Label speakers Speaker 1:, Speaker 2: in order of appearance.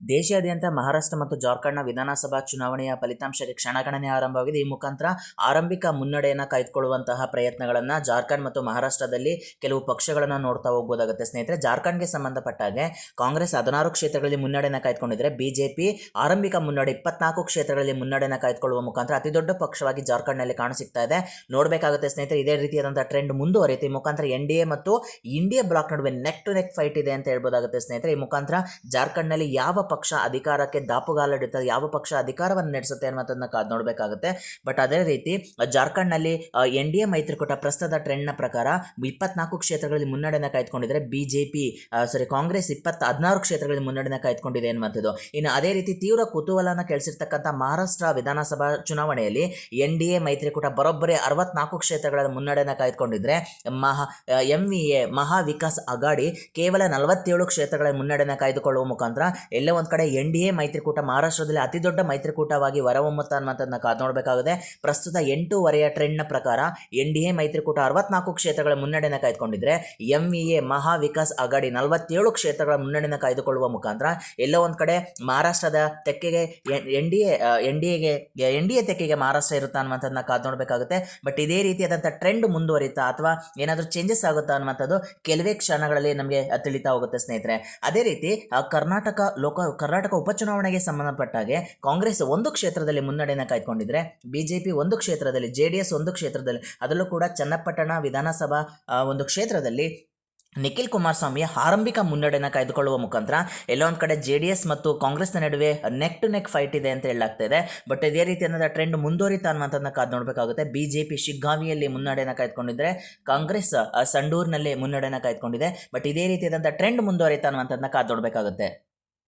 Speaker 1: ದೇಶಾದ್ಯಂತ ಮಹಾರಾಷ್ಟ್ರ ಮತ್ತು ಜಾರ್ಖಂಡ್ನ ವಿಧಾನಸಭಾ ಚುನಾವಣೆಯ ಫಲಿತಾಂಶಕ್ಕೆ ಕ್ಷಣಗಣನೆ ಆರಂಭವಾಗಿದೆ. ಈ ಮುಖಾಂತರ ಆರಂಭಿಕ ಮುನ್ನಡೆಯನ್ನು ಕಾಯ್ದುಕೊಳ್ಳುವಂತಹ ಪ್ರಯತ್ನಗಳನ್ನು ಜಾರ್ಖಂಡ್ ಮತ್ತು ಮಹಾರಾಷ್ಟ್ರದಲ್ಲಿ ಕೆಲವು ಪಕ್ಷಗಳನ್ನು ನೋಡ್ತಾ ಹೋಗ್ಬೋದಾಗುತ್ತೆ. ಸ್ನೇಹಿತರೆ, ಜಾರ್ಖಂಡ್ಗೆ ಸಂಬಂಧಪಟ್ಟ ಹಾಗೆ ಕಾಂಗ್ರೆಸ್ ಹದಿನಾರು ಕ್ಷೇತ್ರಗಳಲ್ಲಿ ಮುನ್ನಡೆಯನ್ನು ಕಾಯ್ದುಕೊಂಡಿದ್ರೆ ಬಿಜೆಪಿ ಆರಂಭಿಕ ಮುನ್ನಡೆ ಇಪ್ಪತ್ನಾಲ್ಕು ಕ್ಷೇತ್ರಗಳಲ್ಲಿ ಮುನ್ನಡೆಯನ್ನು ಕಾಯ್ದುಕೊಳ್ಳುವ ಮುಖಾಂತರ ಅತಿ ದೊಡ್ಡ ಪಕ್ಷವಾಗಿ ಜಾರ್ಖಂಡ್ನಲ್ಲಿ ಕಾಣಿಸ್ತಾ ಇದೆ. ನೋಡಬೇಕಾಗುತ್ತೆ ಸ್ನೇಹಿತರೆ, ಇದೇ ರೀತಿಯಾದಂಥ ಟ್ರೆಂಡ್ ಮುಂದುವರಿಯುತ್ತೆ. ಈ ಮುಖಾಂತರ ಎನ್ ಡಿ ಎ ಮತ್ತು ಇಂಡಿಯಾ ಬ್ಲಾಕ್ ನಡುವೆ ನೆಕ್ ಟು ನೆಕ್ ಫೈಟ್ ಇದೆ ಅಂತ ಹೇಳ್ಬೋದಾಗುತ್ತೆ ಸ್ನೇಹಿತರೆ. ಈ ಮುಖಾಂತರ ಜಾರ್ಖಂಡ್ನಲ್ಲಿ ಯಾವ ಪಕ್ಷ ಅಧಿಕಾರಕ್ಕೆ ದಾಪುಗಾಲಿಡುತ್ತೆ, ಯಾವ ಪಕ್ಷ ಅಧಿಕಾರವನ್ನು ನಡೆಸುತ್ತೆ ಅನ್ನೋದನ್ನ ಕಾದು ನೋಡಬೇಕಾಗುತ್ತೆ. ಬಟ್ ಅದೇ ರೀತಿ, ಜಾರ್ಖಂಡ್ನಲ್ಲಿ ಎನ್ ಡಿ ಎ ಮೈತ್ರಿಕೂಟ ಪ್ರಸ್ತುತ ಟ್ರೆಂಡ್ನ ಪ್ರಕಾರ ಇಪ್ಪತ್ನಾಲ್ಕು ಕ್ಷೇತ್ರಗಳಲ್ಲಿ ಮುನ್ನಡೆನ ಕಾಯ್ದುಕೊಂಡಿದ್ರೆ ಬಿ ಜೆ ಸಾರಿ ಕಾಂಗ್ರೆಸ್ ಇಪ್ಪತ್ತು ಹದಿನಾರು ಕ್ಷೇತ್ರಗಳಲ್ಲಿ ಮುನ್ನಡೆನ ಕಾಯ್ದುಕೊಂಡಿದೆ ಅನ್ನುವಂಥದ್ದು. ಇನ್ನು ಅದೇ ರೀತಿ ತೀವ್ರ ಕುತೂಹಲನ ಕೆಳಿಸಿರ್ತಕ್ಕಂಥ ಮಹಾರಾಷ್ಟ್ರ ವಿಧಾನಸಭಾ ಚುನಾವಣೆಯಲ್ಲಿ ಎನ್ ಡಿ ಎ ಮೈತ್ರಿಕೂಟ ಬರೋಬ್ಬರಿ ಅರವತ್ನಾಲ್ಕು ಕ್ಷೇತ್ರಗಳಲ್ಲಿ ಮುನ್ನಡೆನ ಕಾಯ್ದುಕೊಂಡಿದ್ರೆ, Maha M V A Maha Vikas Aghadi ಕೇವಲ ನಲವತ್ತೇಳು ಕ್ಷೇತ್ರಗಳ ಮುನ್ನಡೆನ ಕಾಯ್ದುಕೊಳ್ಳುವ ಮುಖಾಂತರ ಎಲ್ಲೋ ಒಂದು ಕಡೆ ಎನ್ ಡಿ ಎ ಮೈತ್ರಿಕೂಟ, ಮಹಾರಾಷ್ಟ್ರದಲ್ಲಿ ಅತಿ ದೊಡ್ಡ ಮೈತ್ರಿಕೂಟವಾಗಿ ಹೊರಹೊಮ್ಮುತ್ತ ಅನ್ನೋದನ್ನ ಕಾದು ನೋಡಬೇಕಾಗಿದೆ ಪ್ರಸ್ತುತ ಎಂಟೂವರೆಯ ಟ್ರೆಂಡ್ನ ಪ್ರಕಾರ ಎನ್ ಡಿ ಎ ಮೈತ್ರಿಕೂಟ ಅರವತ್ನಾಲ್ಕು ಕ್ಷೇತ್ರಗಳ ಮುನ್ನಡೆನ ಕಾಯ್ದುಕೊಂಡಿದ್ರೆ, M V A Maha Vikas Aghadi ನಲವತ್ತೇಳು ಕ್ಷೇತ್ರಗಳ ಮುನ್ನಡೆನ ಕಾಯ್ದುಕೊಳ್ಳುವ ಮುಖಾಂತರ ಎಲ್ಲೋ ಒಂದು ಕಡೆ ಮಹಾರಾಷ್ಟ್ರದ ತೆಕ್ಕೆಗೆ N D A, N D ಎಗೆ, ಎನ್ ಡಿ ಎ ತೆಕ್ಕೆಗೆ ಮಹಾರಾಷ್ಟ್ರ ಇರುತ್ತಾ ಅನ್ನುವಂಥದ್ದನ್ನ ಕಾದು ನೋಡಬೇಕಾಗುತ್ತೆ. ಬಟ್ ಇದೇ ರೀತಿಯಾದಂಥ ಟ್ರೆಂಡ್ ಮುಂದುವರಿತಾ ಅಥವಾ ಏನಾದರೂ ಚೇಂಜಸ್ ಆಗುತ್ತಾ ಅನ್ನುವಂಥದ್ದು ಕೆಲವೇ ಕ್ಷಣಗಳಲ್ಲಿ ನಮಗೆ ತಿಳಿತಾ ಹೋಗುತ್ತೆ ಸ್ನೇಹಿತರೆ. ಅದೇ ರೀತಿ ಕರ್ನಾಟಕ ಲೋಕ ಕರ್ನಾಟಕ ಉಪಚುನಾವಣೆಗೆ ಸಂಬಂಧಪಟ್ಟಾಗೆ ಕಾಂಗ್ರೆಸ್ ಒಂದು ಕ್ಷೇತ್ರದಲ್ಲಿ ಮುನ್ನಡೆಯನ್ನು ಕಾಯ್ದುಕೊಂಡಿದ್ರೆ, ಬಿಜೆಪಿ ಒಂದು ಕ್ಷೇತ್ರದಲ್ಲಿ ಜೆ ಡಿ ಎಸ್ ಒಂದು ಕ್ಷೇತ್ರದಲ್ಲಿ, ಅದರಲ್ಲೂ ಕೂಡ ಚನ್ನಪಟ್ಟಣ ವಿಧಾನಸಭಾ ಒಂದು ಕ್ಷೇತ್ರದಲ್ಲಿ ನಿಖಿಲ್ ಕುಮಾರಸ್ವಾಮಿ ಆರಂಭಿಕ ಮುನ್ನಡೆನ ಕಾಯ್ದುಕೊಳ್ಳುವ ಮುಖಾಂತರ ಎಲ್ಲೋ ಒಂದು ಕಡೆ ಜೆ ಡಿ ಎಸ್ ಮತ್ತು ಕಾಂಗ್ರೆಸ್ನ ನಡುವೆ ನೆಕ್ ಟು ನೆಕ್ ಫೈಟ್ ಇದೆ ಅಂತ ಹೇಳಲಾಗ್ತಾ ಇದೆ. ಬಟ್ ಇದೇ ರೀತಿ ಅನ್ನೋದು ಟ್ರೆಂಡ್ ಮುಂದುವರಿತಾ ಅನ್ನುವಂಥದ್ದನ್ನ ಕಾದು ನೋಡಬೇಕಾಗುತ್ತೆ. ಬಿ ಜೆ ಪಿ ಶಿಗ್ಗಾವಿಯಲ್ಲಿ ಮುನ್ನಡೆನ ಕಾಯ್ದುಕೊಂಡಿದ್ರೆ, ಕಾಂಗ್ರೆಸ್ ಸಂಡೂರಿನಲ್ಲೇ ಮುನ್ನಡೆನ ಕಾಯ್ದುಕೊಂಡಿದೆ. ಬಟ್ ಇದೇ ರೀತಿಯಾದಂಥ ಟ್ರೆಂಡ್ ಮುಂದುವರಿತಾ ಅನ್ನುವಂಥದ್ದನ್ನ ಕಾದು ನೋಡಬೇಕಾಗುತ್ತೆ.